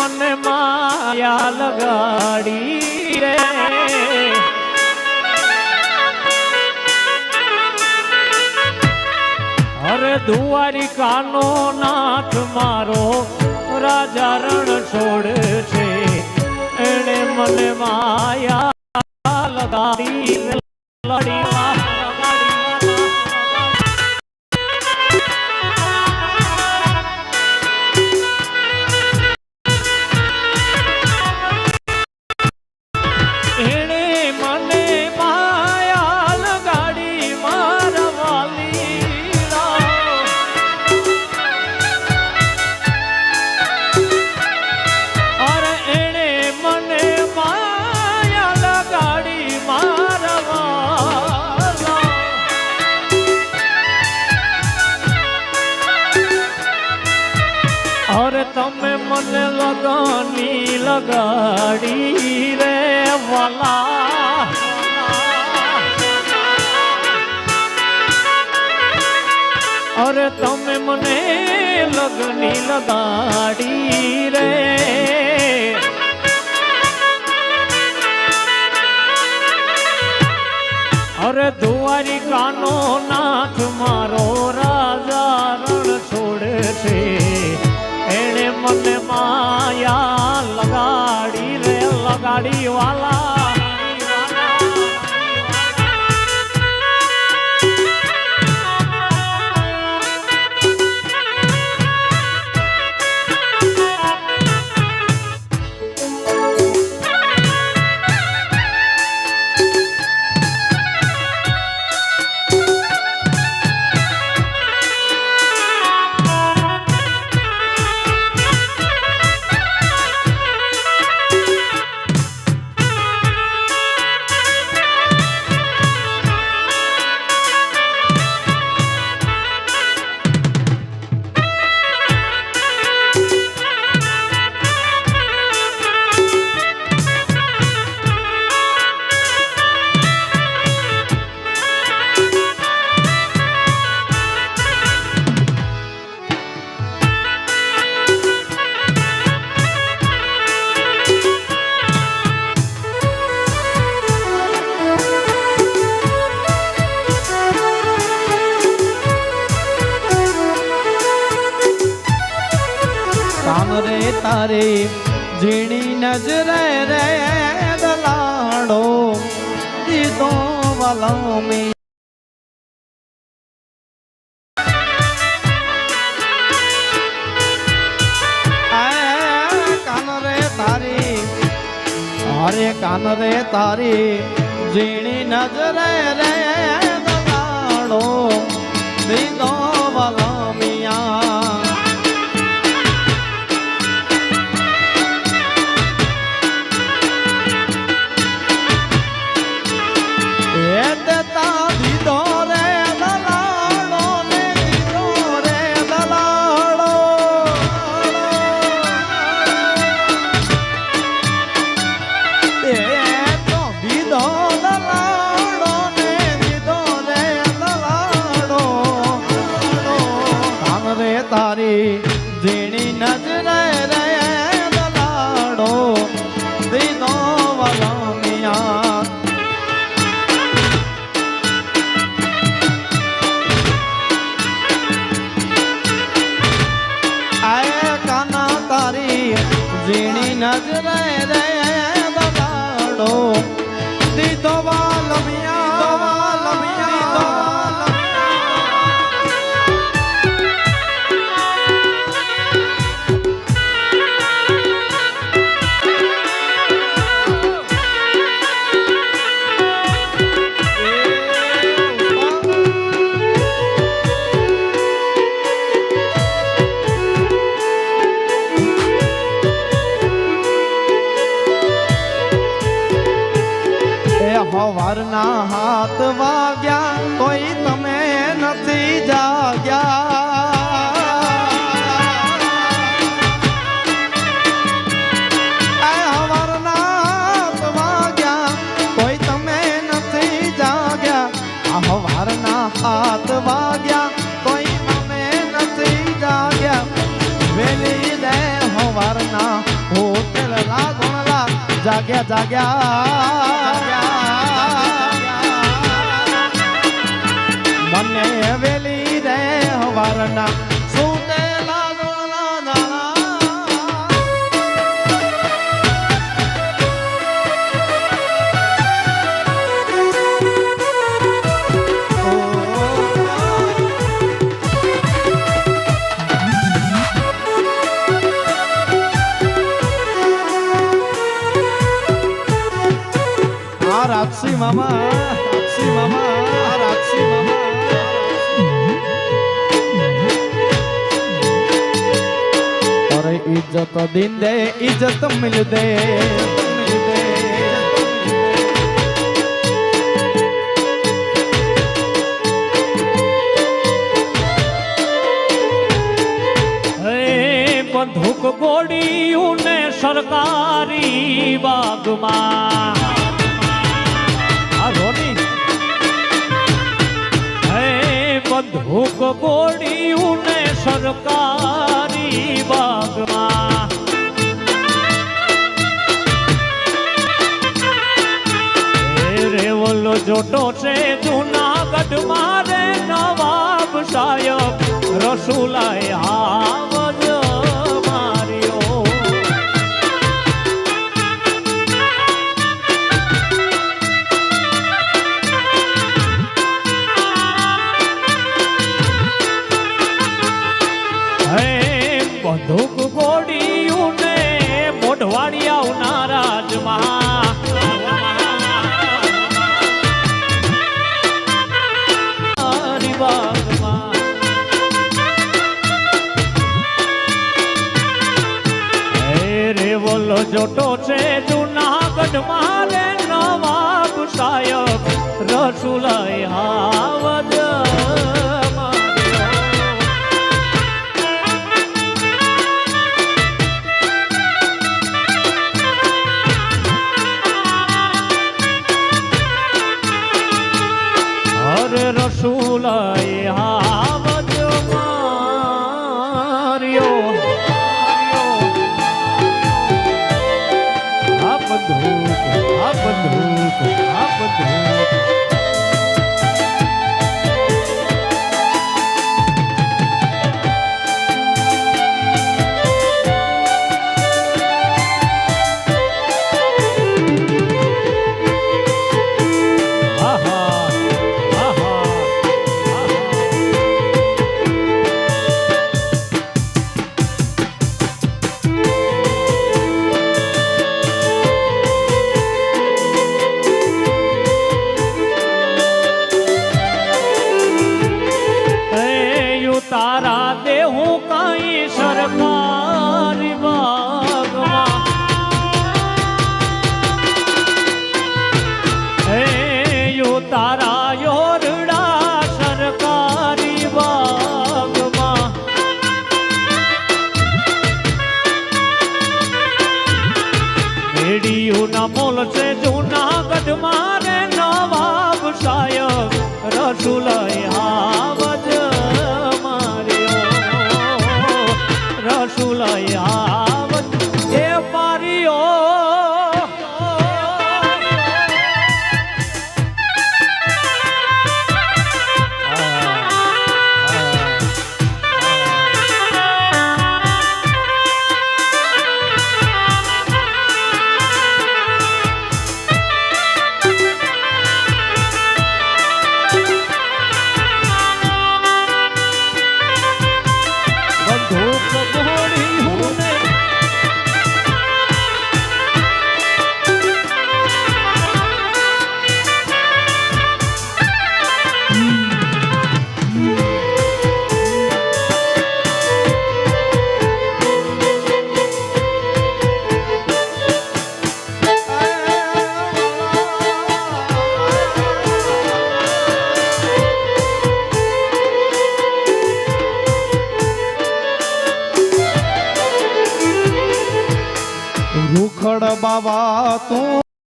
મને માયા લગાડી રે. અરે દ્વારિકાનો નાથ મારો રાજા રણ છોડ છે. એણે મને માયા લગાડી લડી તમે મને લગાની લગાડી રે વાલા. અરે તમે મને લગની લગાડી રે. અરે દ્વારિકાનો નાથ મારો રાજા રણ છોડે છે. કામ રે તારે, ઝીણી નજરે રે દલાડો. દીધો વલમી કાન રે તારી, અરે કાન રે તારી, ઝીણી નજરે રે દલાડો. દીધો And the ઝીણી નજરે રે હવારના હાથ વાગ્યા, કોઈ તમે નથી જાગ્યા. હવારના હાથ વાગ્યા, કોઈ તમે નથી જાગ્યા. હવારના હાથ વાગ્યા, કોઈ તમે નથી જાગ્યા. વેલી દે હવારના હોટેલ લાગોલા જાગ્યા જાગ્યા. આ રાજસી મામા રાજસી મામા. આ इज्जत મિલ દે હે બંદૂક ગોળીયું ને સરકારી બાગમાં છે જુનાગઢ મારે નવાબ સાહેબ રસુલાય આવજ માર્યો. હે બંદૂક ગોળીયું જોટો છે જુનાગઢ મારે નવાબ સાહેબ રસુલાય હાવજ માર્યો. હરે